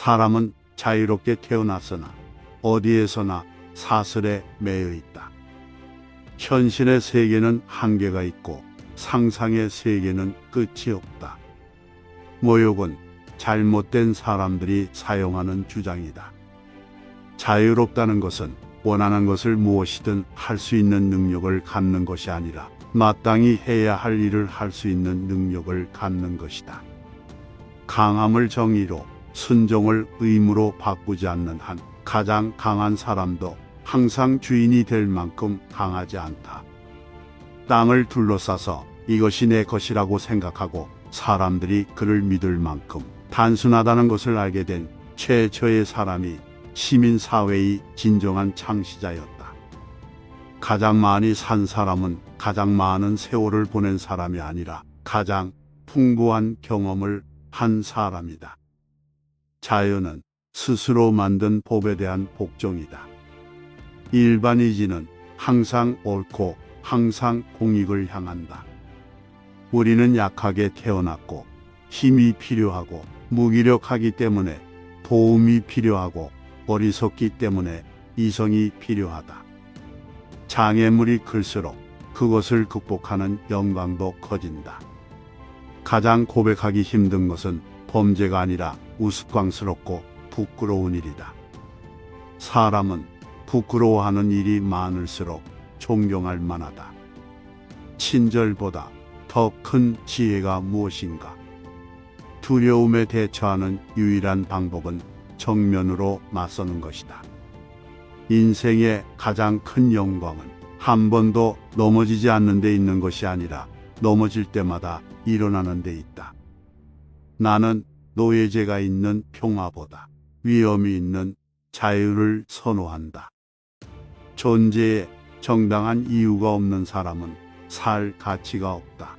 사람은 자유롭게 태어났으나 어디에서나 사슬에 매여 있다. 현실의 세계는 한계가 있고 상상의 세계는 끝이 없다. 모욕은 잘못된 사람들이 사용하는 주장이다. 자유롭다는 것은 원하는 것을 무엇이든 할 수 있는 능력을 갖는 것이 아니라 마땅히 해야 할 일을 할 수 있는 능력을 갖는 것이다. 강함을 정의로, 순종을 의무로 바꾸지 않는 한 가장 강한 사람도 항상 주인이 될 만큼 강하지 않다. 땅을 둘러싸서 이것이 내 것이라고 생각하고 사람들이 그를 믿을 만큼 단순하다는 것을 알게 된 최초의 사람이 시민사회의 진정한 창시자였다. 가장 많이 산 사람은 가장 많은 세월을 보낸 사람이 아니라 가장 풍부한 경험을 한 사람이다. 자유는 스스로 만든 법에 대한 복종이다. 일반의지는 항상 옳고 항상 공익을 향한다. 우리는 약하게 태어났고 힘이 필요하고 무기력하기 때문에 도움이 필요하고 어리석기 때문에 이성이 필요하다. 장애물이 클수록 그것을 극복하는 영광도 커진다. 가장 고백하기 힘든 것은 범죄가 아니라 우스꽝스럽고 부끄러운 일이다. 사람은 부끄러워하는 일이 많을수록 존경할 만하다. 친절보다 더 큰 지혜가 무엇인가? 두려움에 대처하는 유일한 방법은 정면으로 맞서는 것이다. 인생의 가장 큰 영광은 한 번도 넘어지지 않는 데 있는 것이 아니라 넘어질 때마다 일어나는 데 있다. 나는 노예제가 있는 평화보다 위험이 있는 자유를 선호한다. 존재에 정당한 이유가 없는 사람은 살 가치가 없다.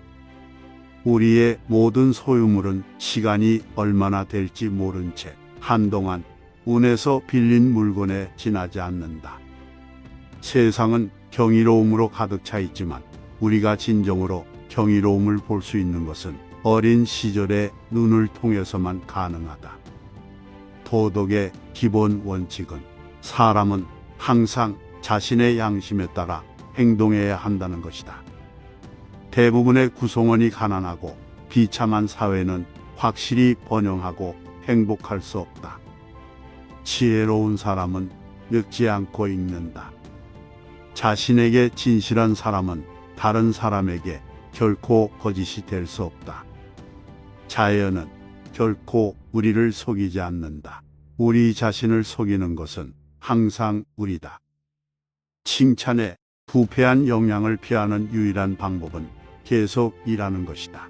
우리의 모든 소유물은 시간이 얼마나 될지 모른 채 한동안 운에서 빌린 물건에 지나지 않는다. 세상은 경이로움으로 가득 차 있지만 우리가 진정으로 경이로움을 볼 수 있는 것은 어린 시절의 눈을 통해서만 가능하다. 도덕의 기본 원칙은 사람은 항상 자신의 양심에 따라 행동해야 한다는 것이다. 대부분의 구성원이 가난하고 비참한 사회는 확실히 번영하고 행복할 수 없다. 지혜로운 사람은 늙지 않고 읽는다. 자신에게 진실한 사람은 다른 사람에게 결코 거짓이 될 수 없다. 자연은 결코 우리를 속이지 않는다. 우리 자신을 속이는 것은 항상 우리다. 칭찬에 부패한 영향을 피하는 유일한 방법은 계속 일하는 것이다.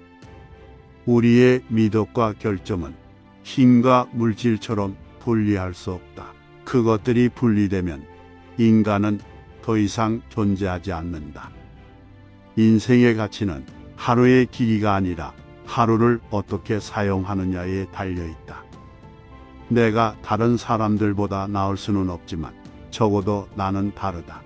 우리의 미덕과 결점은 힘과 물질처럼 분리할 수 없다. 그것들이 분리되면 인간은 더 이상 존재하지 않는다. 인생의 가치는 하루의 길이가 아니라 하루를 어떻게 사용하느냐에 달려 있다. 내가 다른 사람들보다 나을 수는 없지만 적어도 나는 다르다.